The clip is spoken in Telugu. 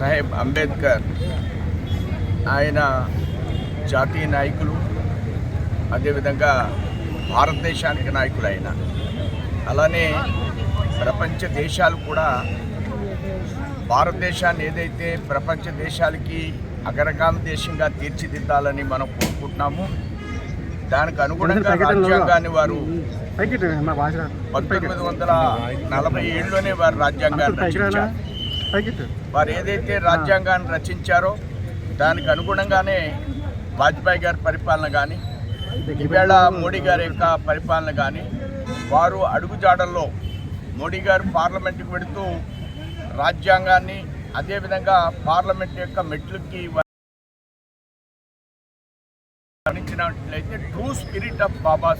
సాహెబ్ అంబేద్కర్ ఆయన జాతీయ నాయకులు అదేవిధంగా భారతదేశానికి నాయకులు ఆయన అలానే ప్రపంచ దేశాలు కూడా భారతదేశాన్ని ఏదైతే ప్రపంచ దేశాలకి అగ్రగామి దేశంగా తీర్చిదిద్దాలని మనం కోరుకుంటున్నాము. దానికి అనుగుణంగా రాజ్యాంగాన్ని వారు పంతొమ్మిది వందల నలభై ఏడులోనే వారు రాజ్యాంగాన్ని రచించారు. వారు ఏదైతే రాజ్యాంగాన్ని రచించారో దానికి అనుగుణంగానే వాజ్పేయి గారి పరిపాలన కానీ ఈవేళ మోడీ గారి యొక్క పరిపాలన కానీ వారు అడుగుజాడల్లో మోడీ గారు పార్లమెంటుకు వెళుతూ రాజ్యాంగాన్ని అదేవిధంగా పార్లమెంట్ యొక్క మెట్లకి గమనించినట్లయితే ట్రూ స్పిరిట్ ఆఫ్ బాబా